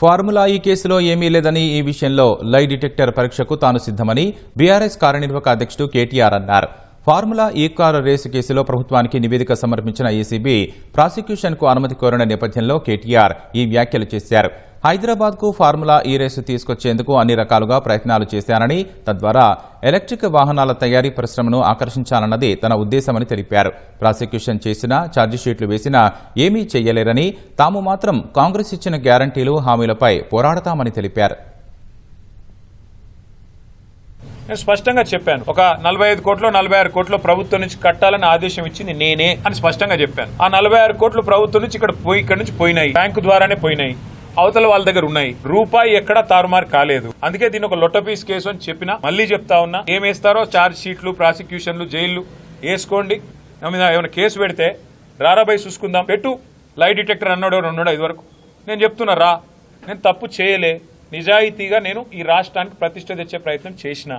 Formula ఈ కేసులో ఏమీ లేదని ఈ విషయంలో లై డిటెక్టర్ పరీక్షకు తాను సిద్ధమని బీఆర్ఎస్ కార్యనిర్వాహక అధ్యక్షుడు కేటీఆర్ అన్నారు. ఫార్ములా ఈ కారు రేసు కేసులో ప్రభుత్వానికి నివేదిక సమర్పించిన ఏసీబీ ప్రాసిక్యూషన్కు అనుమతి కోరిన నేపథ్యంలో కేటీఆర్ ఈ వ్యాఖ్యలు చేశారు. హైదరాబాద్కు ఫార్ములా ఈ రేసు తీసుకొచ్చేందుకు అన్ని రకాలుగా ప్రయత్నాలు చేశానని తద్వారా ఎలక్ట్రిక్ వాహనాల తయారీ పరిశ్రమను ఆకర్షించాలన్నది తన ఉద్దేశమని తెలిపారు. ప్రాసిక్యూషన్ చేసినా ఛార్జిషీట్లు వేసినా ఏమీ చేయలేరని తాము మాత్రం కాంగ్రెస్ ఇచ్చిన గ్యారంటీలు హామీలపై పోరాడతామని తెలిపారు. నేను స్పష్టంగా చెప్పాను. ఒక నలభై ఐదు కోట్లు నలభై ఆరు కోట్లు ప్రభుత్వం నుంచి కట్టాలని ఆదేశం ఇచ్చింది నేనే అని స్పష్టంగా చెప్పాను. ఆ నలభై ఆరు కోట్లు ప్రభుత్వం నుంచి ఇక్కడ పోయి ఇక్కడ నుంచి పోయినాయి. బ్యాంకు ద్వారానే పోయినాయి. అవతల వాళ్ళ దగ్గర ఉన్నాయి. రూపాయి ఎక్కడా తారుమారు కాలేదు. అందుకే దీని ఒక లొట్టపీస్ కేసు అని చెప్పినా మళ్ళీ చెప్తా ఉన్నా ఏమేస్తారో చార్జ్ షీట్లు ప్రాసిక్యూషన్లు జైళ్ళు వేసుకోండి. ఏమైనా కేసు పెడితే రారాబై చూసుకుందాం. పెట్టు. లై డిటెక్టర్ అన్నాడు ఉన్నాడో ఇది వరకు నేను చెప్తున్నా రా. నేను తప్పు చేయలే. నిజాయితీగా నేను ఈ రాష్ట్రానికి ప్రతిష్ట తెచ్చే ప్రయత్నం చేసిన.